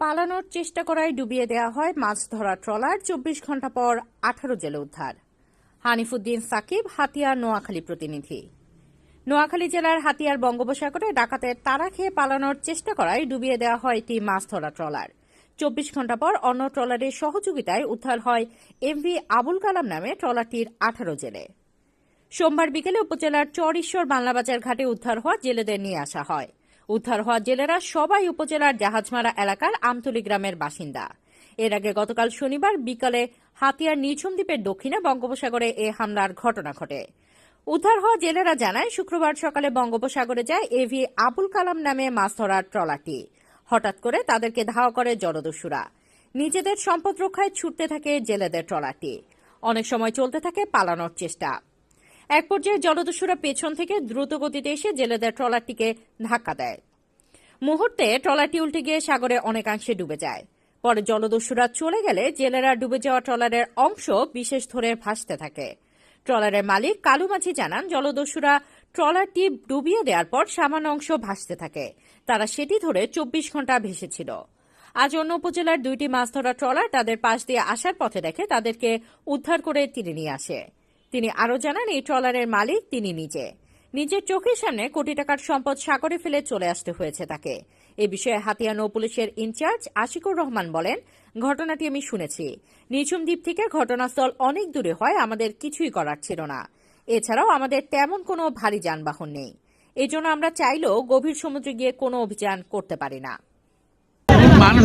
পালানোর চেষ্টা করায় ডুবিয়ে দেওয়া হয় মাছ ধরা ট্রলার, চব্বিশ ঘণ্টা পর আঠারো জেলে উদ্ধার। হানিফুদ্দিন সাকিব, হাতিয়া, নোয়াখালী প্রতিনিধি। নোয়াখালী জেলার হাতিয়ার বঙ্গোপসাগরে ডাকাতের তারা খেয়ে পালানোর চেষ্টা করায় ডুবিয়ে দেওয়া হয় একটি মাছ ধরা ট্রলার। চব্বিশ ঘণ্টা পর অন্য ট্রলারের সহযোগিতায় উদ্ধার হয় এমভি আবুল কালাম নামে ট্রলারটির আঠারো জেলে। সোমবার বিকেলে উপজেলার চর বাংলাবাজার ঘাটে উদ্ধার হওয়া জেলেদের নিয়ে আসা হয়। উদ্ধার হওয়া জেলেরা সবাই উপজেলার জাহাজমারা এলাকার আমতলী গ্রামের বাসিন্দা। এর আগে গতকাল শনিবার বিকালে হাতিয়ার নিঝুম দ্বীপের দক্ষিণে বঙ্গোপসাগরে এ হামলার ঘটনা ঘটে। উদ্ধার হওয়া জেলেরা জানায়, শুক্রবার সকালে বঙ্গোপসাগরে যায় এভি আবুল কালাম নামে মাছ ধরার ট্রলারটি। হঠাৎ করে তাদেরকে ধাওয়া করে জলদস্যুরা। নিজেদের সম্পদ রক্ষায় ছুটতে থাকে জেলেদের ট্রলারটি। অনেক সময় চলতে থাকে পালানোর চেষ্টা। এক পর্যায়ে জলদস্যুরা পেছন থেকে দ্রুত গতিতে এসে জেলেদের ট্রলারটিকে ধাক্কা দেয়। মুহূর্তে ট্রলারটি উল্টে গিয়ে সাগরে অনেকাংশে ডুবে যায়। পরে জলদস্যুরা চলে গেলে জেলেরা ডুবে যাওয়া ট্রলারের অংশ বিশেষ ধরে ভাসতে থাকে। ট্রলারের মালিক কালু মাঝি জানান, জলদস্যুরা ট্রলারটি ডুবিয়ে দেওয়ার পর সামান্য অংশ ভাসতে থাকে। তারা সেটি ধরে চব্বিশ ঘণ্টা ভেসেছিল। আজ অন্য উপজেলার দুইটি মাছ ধরা ট্রলার তাদের পাশ দিয়ে আসার পথে দেখে তাদেরকে উদ্ধার করে তীরে নিয়ে আসে। তিনি আরও জানান, এই ট্রলারের মালিক তিনি নিজে। নিজের চোখের সামনে কোটি টাকার সম্পদ সাগরে ফেলে চলে আসতে হয়েছে তাকে। এ বিষয়ে হাতিয়া নৌ পুলিশের ইনচার্জ আশিকুর রহমান বলেন, ঘটনাটি আমি শুনেছি। নিঝুম দ্বীপ থেকে ঘটনাস্থল অনেক দূরে হয়, আমাদের কিছুই করার ছিল না। এছাড়াও আমাদের তেমন কোনো ভারী যানবাহন নেই। এজন্য আমরা চাইলেও গভীর সমুদ্রে গিয়ে কোনো অভিযান করতে পারি না। মানুষ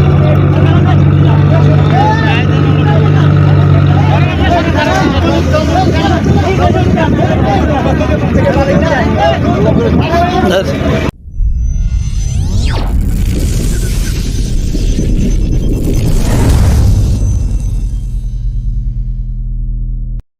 gracias.